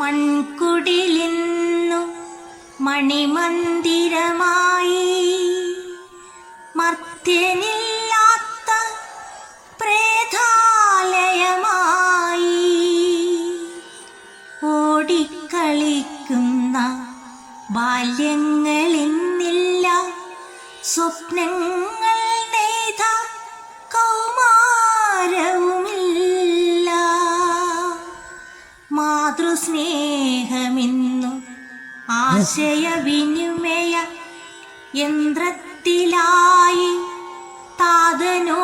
മൺകുടിലിന്നു മണിമന്ദിരമായി. മർത്യനില്ലാത്ത പ്രേതാലയമായി ഓടിക്കളിക്കുന്ന ബാല്യങ്ങളിന്നില്ല സ്വപ്നങ്ങൾ മാതൃസ്നേഹമിന്നു ആശയവിനിമയ യന്ത്രത്തിലായി താതനോ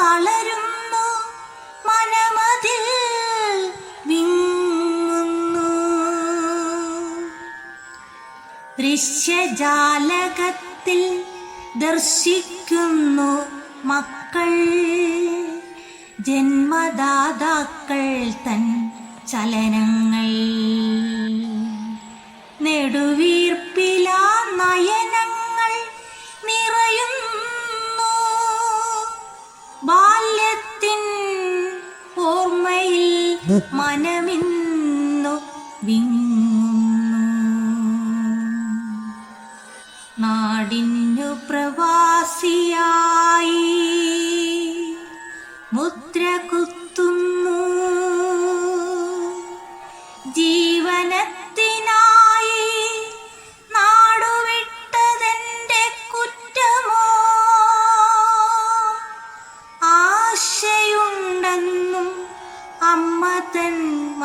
തളരുന്നു. മനമതിൽ വിങ്ങുന്നു. ദൃശ്യജാലകത്തിൽ ദർശിക്കുന്നു മക്കൾ. ജന്മദാതാക്കൾ തൻ ചലനങ്ങൾ. നെടുവീർപ്പിലാ നയനങ്ങൾ നിറയുന്നു. ബാല്യത്തിൻ ഓർമ്മയിൽ മനമിന്നു വിങ്ങുന്നു. നാടിനു പ്രവാസിയായി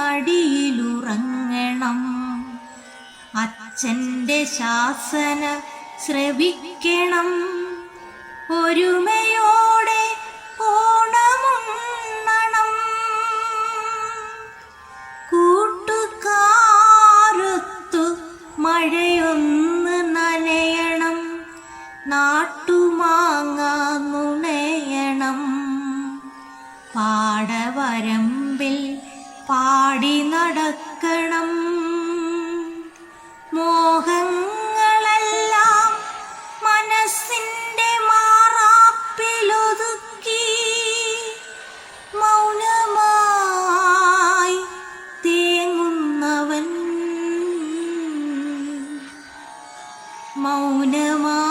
മടിയിലുറങ്ങണം അച്ഛന്റെ ശാസന ശ്രവിക്കണം. ഒരുമയോടെ ഓണമുണ്ണണം. കൂട്ടുകാരൊത്തു മഴയൊന്ന് നനയണം. നാട്ടുമാങ്ങ നുണയണം. പാടവരമ്പിൽ പാടി നടക്കണം. മോഹങ്ങളെല്ലാം മനസ്സിന്റെ മാറാപ്പിലൊതുക്കി മൗനമായി തേങ്ങുന്നവൻ. മൗനമായി